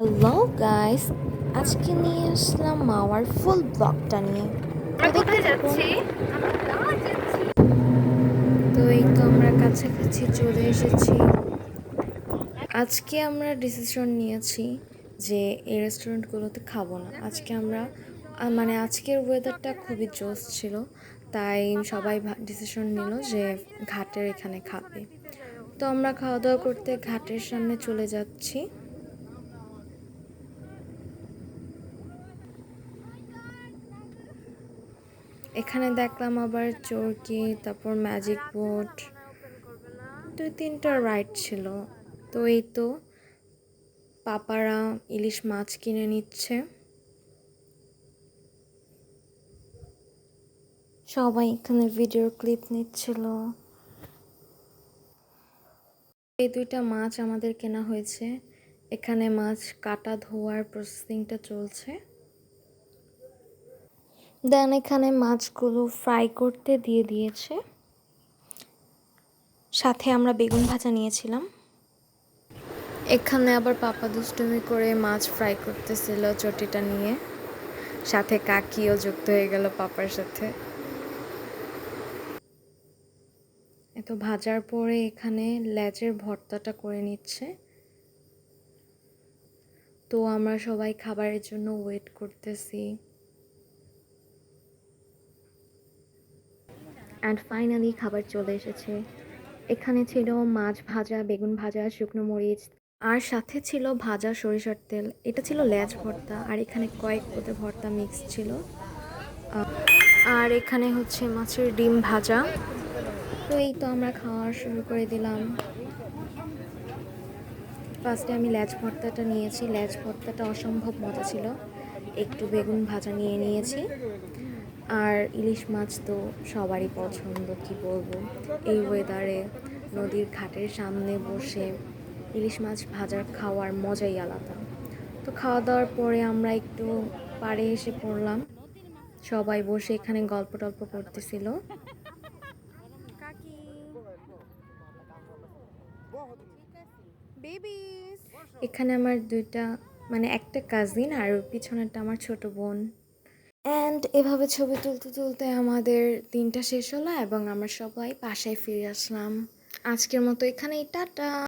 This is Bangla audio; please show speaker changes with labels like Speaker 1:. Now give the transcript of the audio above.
Speaker 1: হ্যালো গাইস আজকে নিয়ে আসলাম মাওয়ার ফুল ব্লগটা নিয়ে।
Speaker 2: আমরা
Speaker 1: তো এই তো আমরা কাছাকাছি চলে এসেছি। আজকে আমরা ডিসিশন নিয়েছি যে এই রেস্টুরেন্টগুলোতে খাব না। আজকে আমরা মানে আজকের ওয়েদারটা খুবই জোস ছিল তাই সবাই ডিসিশন নিল যে ঘাটের এখানে খাবে। তো আমরা খাওয়া দাওয়া করতে ঘাটের সামনে চলে যাচ্ছি। এখানে দেখলাম আবার চরকি, তারপর ম্যাজিক বোট দুই তিনটা রাইড ছিল। তো এই তো পাপারা ইলিশ মাছ কিনে নিচ্ছে। সবাই এখানে ভিডিও ক্লিপ নিচ্ছিল। এই দুইটা মাছ আমাদের কেনা হয়েছে। এখানে মাছ কাটা, ধোয়ার প্রসেসিংটা চলছে। দেন এখানে মাছগুলো ফ্রাই করতে দিয়ে দিয়েছে। সাথে আমরা বেগুন ভাজা নিয়েছিলাম। এখানে আবার পাপা দুষ্টুমি করে মাছ ফ্রাই করতেছিল চটিটা নিয়ে। সাথে কাকিও যুক্ত হয়ে গেল পাপার সাথে। এত ভাজার পরে এখানে লেজের ভর্তাটা করে নিচ্ছে। তো আমরা সবাই খাবারের জন্য ওয়েট করতেছি। অ্যান্ড ফাইনালি খাবার চলে এসেছে। এখানে ছিল মাছ ভাজা, বেগুন ভাজা, শুকনো মরিচ, আর সাথে ছিল ভাজা সরিষার তেল। এটা ছিল লেজ ভর্তা, আর এখানে কয়েক পদে ভর্তা মিক্স ছিল। আর এখানে হচ্ছে মাছের ডিম ভাজা। তো এই তো আমরা খাওয়া শুরু করে দিলাম। ফার্স্টে আমি লেজ ভর্তাটা নিয়েছি। লেজ ভর্তাটা অসম্ভব মজা ছিল। একটু বেগুন ভাজা নিয়ে নিয়েছি। আর ইলিশ মাছ তো সবারই পছন্দ কি বলব? এই ওয়েদারে নদীর ঘাটের সামনে বসে ইলিশ মাছ ভাজার খাওয়ার মজাই আলাদা। তো খাওয়া দাওয়ার পরে আমরা একটু পাড়ে এসে পড়লাম। সবাই বসে এখানে গল্প টল্প করতেছিল। এখানে আমার দুইটা মানে একটা কাজিন আর পিছনেরটা আমার ছোট বোন। অ্যান্ড এভাবে ছবি তুলতে তুলতে আমাদের দিনটা শেষ হলো এবং আমরা সবাই বাসায় ফিরে আসলাম। আজকের মতো এখানেই, টাটা!